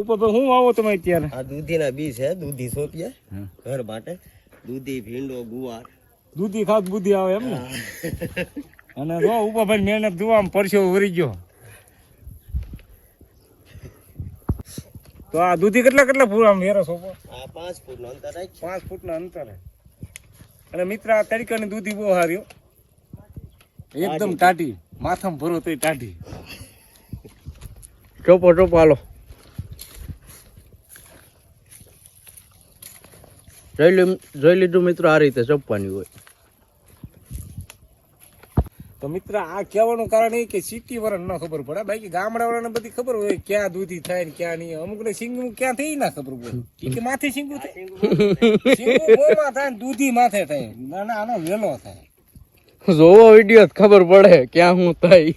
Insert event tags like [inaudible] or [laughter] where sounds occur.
ઉપર તો હું આવો તમે અત્યારે? આ દૂધીના બી છે દૂધી સોપિયા ઘર માટે. દૂધી ભીંડો ગુવાર. દૂધી ખાત બુદ્ધિ આવે એમ ને? અને જો ઉપર ભાઈ મહેનત જોવા પરસ્યો વરી ગયો. તો આ દૂધી કેટલા કેટલા પૂરા આમ વેરો સોપો આ પાંચ ફૂટ નો અંતર રાખ પાંચ ફૂટના અંતરે. અને મિત્ર આ તરીકાની દૂધી બહુ હાર્યો એકદમ ટાટી માથામાં ભરો તોય ટાટી [laughs] ચોપો ચોપો હાલો. જોઈ જોઈ લીધું મિત્રો આ રીતે ચપવાની હોય. તો મિત્ર આ કહેવાનું કારણ એ કે સિટી વાળાને ન ખબર પડે. બાકી ગામડા વાળાને બધી ખબર હોય ક્યાં દૂધી થાય ને ક્યાં નહીં. અમુક ને સિંગું ક્યાં થઈ ના ખબર પડે. કે માથે સિંગું થાય. સિંગું થાય ને દૂધી માથે થાય. ના ના આનો વેલો થાય. જોવો વીડિયો ખબર પડે ક્યાં હું થાય.